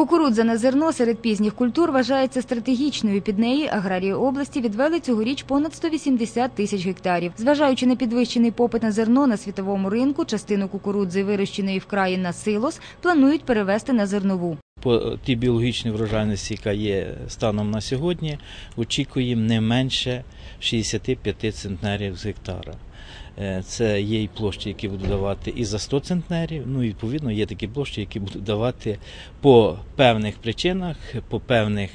Кукурудзяне зерно серед пізніх культур вважається стратегічною. Під неї аграрії області відвели цьогоріч понад 180 тисяч гектарів. Зважаючи на підвищений попит на зерно на світовому ринку, частину кукурудзи, вирощеної в краї на силос, планують перевести на зернову. По тій біологічній врожайності, яка є станом на сьогодні, очікуємо не менше 65 центнерів з гектара. Е, Це є і площі, які будуть давати і за 100 центнерів. Ну і відповідно є такі площі, які будуть давати по певних причинах, по певних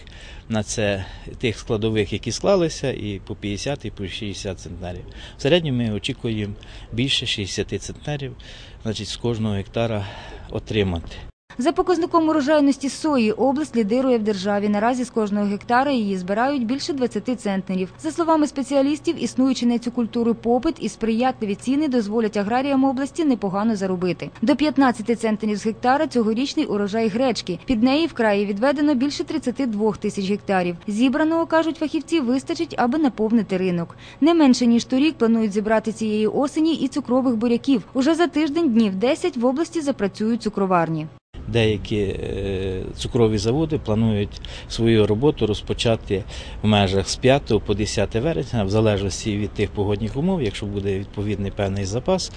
на це тих складових, які склалися, і по 50, і по 60 центнерів. В середньому ми очікуємо більше 60 центнерів, значить з кожного гектара отримати. За показником урожайності сої область лідирує в державі. Наразі з кожного гектара її збирають більше 20 центнерів. За словами спеціалістів, існуючи на цю культуру попит і сприятливі ціни дозволять аграріям області непогано заробити. До 15 центнерів з гектара цьогорічний урожай гречки. Під неї в краї відведено більше 32 тисяч гектарів. Зібраного, кажуть фахівці, вистачить, аби наповнити ринок. Не менше ніж торік планують зібрати цієї осені і цукрових буряків. Уже за тиждень днів 10 в області запрацюють цукроварні. Деякі е, цукрові заводи планують свою роботу розпочати в межах з 5 по 10 вересня, в залежності від тих погодних умов, якщо буде відповідний певний запас,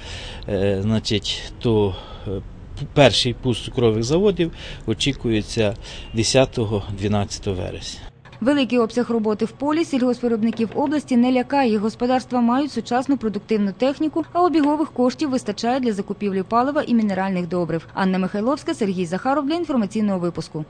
е, значить, то е, перший пуст цукрових заводів очікується 10-12 вересня. Великий обсяг роботи в полі сільгоспвиробників області не лякає. Господарства мають сучасну продуктивну техніку, а обігових коштів вистачає для закупівлі палива і мінеральних добрив. Анна Михайловська, Сергій Захаров для інформаційного випуску.